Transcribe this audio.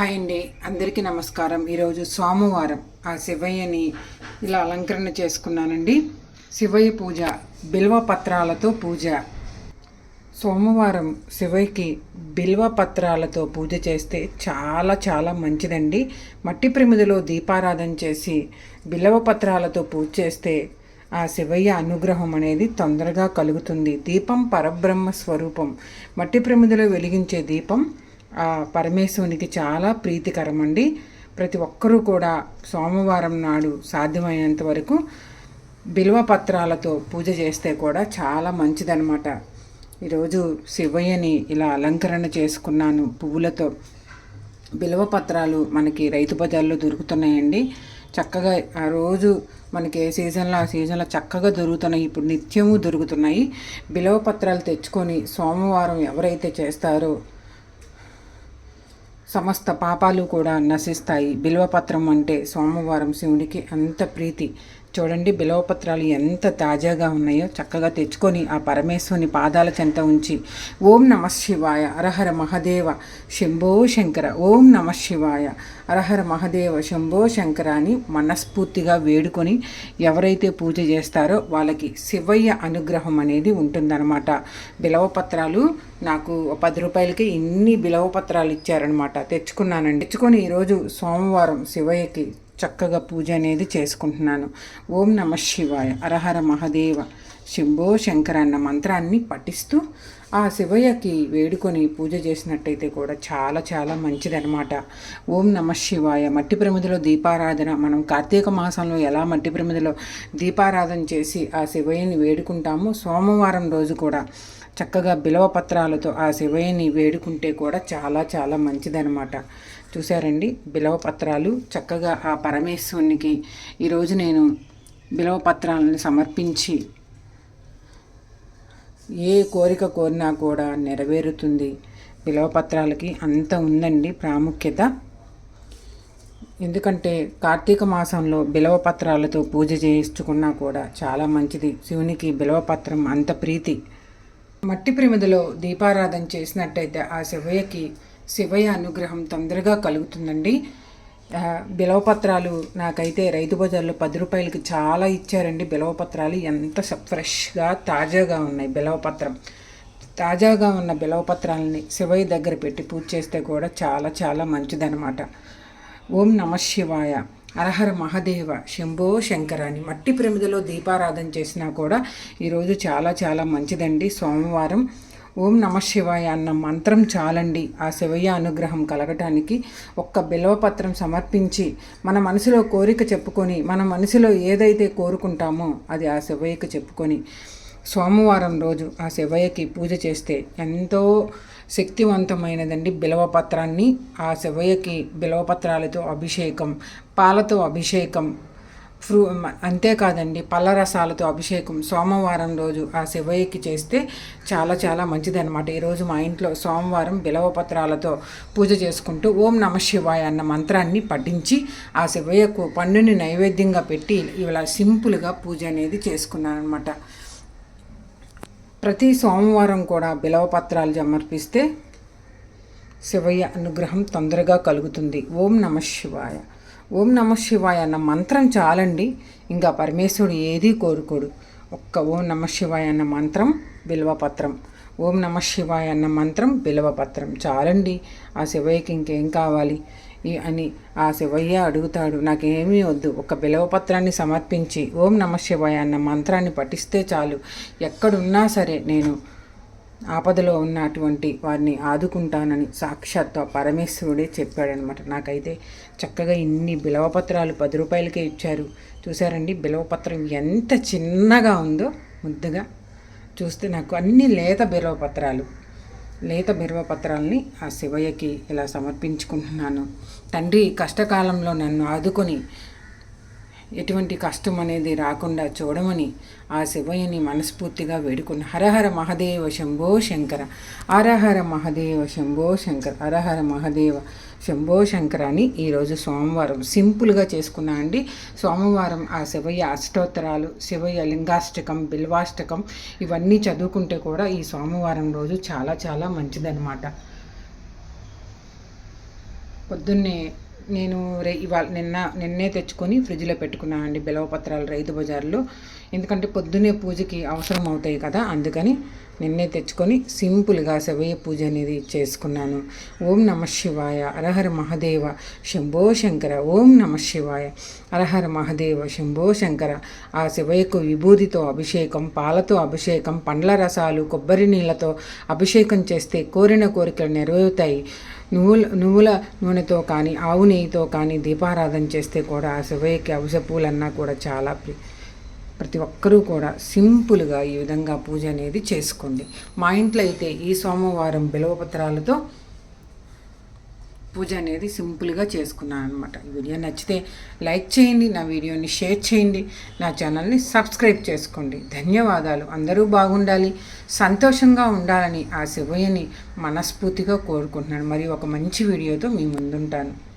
Hi అండి. అందరికీ నమస్కారం. ఈరోజు సోమవారం ఆ శివయ్యని ఇలా అలంకరణ చేసుకున్నానండి. శివయ్య పూజ బిల్వ పత్రాలతో పూజ. సోమవారం శివయ్యకి బిల్వ పత్రాలతో పూజ చేస్తే చాలా చాలా మంచిదండి. మట్టి ప్రమిదలో దీపారాధన చేసి బిల్వ పత్రాలతో పూజ చేస్తే ఆ శివయ్య అనుగ్రహం అనేది తొందరగా కలుగుతుంది. దీపం పరబ్రహ్మ స్వరూపం. మట్టి ప్రమిదలో వెలిగించే దీపం పరమేశ్వరునికి చాలా ప్రీతికరం అండి ప్రతి ఒక్కరూ కూడా సోమవారం నాడు సాధ్యమైనంత వరకు బిల్వ పత్రాలతో పూజ చేస్తే కూడా చాలా మంచిదనమాట ఈరోజు శివయ్యని ఇలా అలంకరణ చేసుకున్నాను పువ్వులతో. బిల్వ పత్రాలు మనకి రైతు బజార్లో దొరుకుతున్నాయండి. చక్కగా ఆ రోజు మనకి ఏ సీజన్లో ఆ సీజన్లో చక్కగా దొరుకుతున్నాయి. ఇప్పుడు నిత్యము దొరుకుతున్నాయి. బిలవ పత్రాలు తెచ్చుకొని సోమవారం ఎవరైతే చేస్తారో సమస్త పాపాలు కూడా నశిస్తాయి. బిల్వపత్రం అంటే సోమవారం శివుడికి అంత ప్రీతి. చూడండి బిలవపత్రాలు ఎంత తాజాగా ఉన్నాయో చక్కగా తెచ్చుకొని ఆ పరమేశ్వరుని పాదాల చెంత ఉంచి ఓం నమ శివాయ అరహర మహదేవ శంభో శంకర ఓం నమ శివాయ అరహర మహదేవ శంభో శంకర అని మనస్ఫూర్తిగా వేడుకొని ఎవరైతే పూజ చేస్తారో వాళ్ళకి శివయ్య అనుగ్రహం అనేది ఉంటుందన్నమాట. బిలవపత్రాలు నాకు పది రూపాయలకి ఇన్ని బిలవపత్రాలు ఇచ్చారనమాట తెచ్చుకున్నానండి. తెచ్చుకొని ఈరోజు సోమవారం శివయ్యకి చక్కగా పూజ అనేది చేసుకుంటున్నాను. ఓం నమ శివాయ. అరహర మహదేవ. శంభో శంకర అన్న మంత్రాన్ని పఠిస్తూ ఆ శివయ్యకి వేడుకొని పూజ చేసినట్టయితే కూడా చాలా చాలా మంచిదనమాట ఓం నమ శివాయ. మట్టి ప్రమిదిలో దీపారాధన. మనం కార్తీక మాసంలో ఎలా మట్టి ప్రమిదిలో దీపారాధన చేసి ఆ శివయ్యని వేడుకుంటామో సోమవారం రోజు కూడా చక్కగా బిలవ పత్రాలతో ఆ శివయ్యని వేడుకుంటే కూడా చాలా చాలా మంచిదనమాట చూసారండి బిలవ పత్రాలు. చక్కగా ఆ పరమేశ్వరునికి ఈరోజు నేను బిలవ పత్రాలను సమర్పించి ఏ కోరిక కోరినా కూడా నెరవేరుతుంది. బిలవపత్రాలకి అంత ఉందండి ప్రాముఖ్యత. ఎందుకంటే కార్తీక మాసంలో బిలవపత్రాలతో పూజ చేయించుకున్నా కూడా చాలా మంచిది. శివునికి బిలవపత్రం అంత ప్రీతి. మట్టి ప్రమిదలో దీపారాధన చేసినట్టయితే ఆ శివయ్యకి శివయ్య అనుగ్రహం తొందరగా కలుగుతుందండి. బిలవపత్రాలు నాకైతే రైతు బజార్లో పది రూపాయలకి చాలా ఇచ్చారండి. బిలవపత్రాలు ఎంత ఫ్రెష్గా తాజాగా ఉన్నాయి బిలవపత్రం. తాజాగా ఉన్న బిలవపత్రాలని శివయ్య దగ్గర పెట్టి పూజ చేస్తే కూడా చాలా చాలా మంచిదనమాట ఓం నమ శివాయ. అరహర మహదేవ. శంభో శంకరాని. మట్టి ప్రమిదలో దీపారాధన చేసినా కూడా ఈరోజు చాలా చాలా మంచిదండి. సోమవారం ఓం నమ శివాయ అన్న మంత్రం చాలండి. ఆ శివయ్య అనుగ్రహం కలగటానికి ఒక్క బిలవపత్రం సమర్పించి మన మనసులో కోరిక చెప్పుకొని మన మనసులో ఏదైతే కోరుకుంటామో అది ఆ శివయ్యకు చెప్పుకొని సోమవారం రోజు ఆ శివయ్యకి పూజ చేస్తే ఎంతో శక్తివంతమైనదండి బిలవపత్రాన్ని. ఆ శివయ్యకి బిలవపత్రాలతో అభిషేకం పాలతో అభిషేకం ఫ్రూ అంతేకాదండి పళ్ళ రసాలతో అభిషేకం సోమవారం రోజు ఆ శివయ్యకి చేస్తే చాలా చాలా మంచిదన్నమాట. ఈరోజు మా ఇంట్లో సోమవారం బిలవపత్రాలతో పూజ చేసుకుంటూ ఓం నమ శివాయ అన్న మంత్రాన్ని పఠించి ఆ శివయ్యకు పండుని నైవేద్యంగా పెట్టి ఇలా సింపుల్గా పూజ అనేది చేసుకున్నాను అనమాట ప్రతి సోమవారం కూడా బిలవపత్రాలు సమర్పిస్తే శివయ్య అనుగ్రహం తొందరగా కలుగుతుంది. ఓం నమ శివాయ. ఓం నమ శివాయ అన్న మంత్రం చాలండి. ఇంకా పరమేశ్వరుడు ఏదీ కోరుకోడు. ఒక్క ఓం నమ శివాయ అన్న మంత్రం బిల్వపత్రం ఓం నమ శివాయ అన్న మంత్రం బిల్వపత్రం చాలండి. ఆ శివయ్యకి ఇంకేం కావాలి? అని ఆ శివయ్య అడుగుతాడు. నాకేమీ వద్దు. ఒక బిలవపత్రాన్ని సమర్పించి ఓం నమ శివాయ అన్న మంత్రాన్ని పఠిస్తే చాలు. ఎక్కడున్నా సరే నేను ఆపదలో ఉన్నటువంటి వారిని ఆదుకుంటానని సాక్షాత్ పరమేశ్వరుడే చెప్పాడనమాట. నాకైతే చక్కగా ఇన్ని బిలవపత్రాలు పది రూపాయలకే ఇచ్చారు. చూసారండి బిలవపత్రం ఎంత చిన్నగా ఉందో ముద్దుగా. చూస్తే నాకు అన్ని లేత బిలవపత్రాలు లేత బిరవపత్రాలని ఆ శివయ్యకి ఇలా సమర్పించుకుంటున్నాను. తండ్రి కష్టకాలంలో నన్ను ఆదుకొని ఎటువంటి కష్టం అనేది రాకుండా చూడమని ఆ శివయ్యని మనస్ఫూర్తిగా వేడుకున్న హరహర మహదేవ శంభో శంకర. హరహర మహదేవ శంభో శంకర. హరహర మహదేవ శంభో శంకర అని ఈరోజు సోమవారం సింపుల్గా చేసుకున్నా అండి. సోమవారం ఆ శివయ్య అష్టోత్తరాలు శివయ్య లింగాష్టకం బిల్వాష్టకం ఇవన్నీ చదువుకుంటే కూడా ఈ సోమవారం రోజు చాలా చాలా మంచిదన్నమాట. పొద్దున్నే నేను రే ఇవాళ నిన్న నిన్నే తెచ్చుకొని ఫ్రిడ్జ్లో పెట్టుకున్నాను అండి బిలవపత్రాలు రైతు బజార్లో. ఎందుకంటే పొద్దున్నే పూజకి అవసరం అవుతాయి కదా అందుకని నిన్నే తెచ్చుకొని సింపుల్గా శివయ్య పూజ అనేది చేసుకున్నాను. ఓం నమ శివాయ అరహర మహదేవ శంభో శంకర ఓం నమ శివాయ అరహర మహదేవ శంభో శంకర. ఆ శివయ్యకు విభూతితో అభిషేకం పాలతో అభిషేకం పండ్ల రసాలు కొబ్బరి నీళ్ళతో అభిషేకం చేస్తే కోరిన కోరికలు నెరవేరుతాయి. నువ్వుల నువ్వుల నూనెతో కానీ ఆవు నెయ్యితో కానీ దీపారాధన చేస్తే కూడా ఆ శివయ్యకి అవస పూలన్నా కూడా చాలా ప్రి ప్రతి ఒక్కరూ కూడా సింపుల్గా ఈ విధంగా పూజ అనేది చేసుకోండి. మా ఇంట్లో అయితే ఈ సోమవారం బిలవపత్రాలతో పూజ అనేది సింపుల్గా చేసుకున్నాను అనమాట ఈ వీడియో నచ్చితే లైక్ చేయండి నా వీడియోని షేర్ చేయండి నా ఛానల్ని సబ్స్క్రైబ్ చేసుకోండి. ధన్యవాదాలు. అందరూ బాగుండాలి. సంతోషంగా ఉండాలని ఆ శివయ్యని మనస్ఫూర్తిగా కోరుకుంటున్నాను. మరి ఒక మంచి వీడియోతో మీ ముందుంటాను.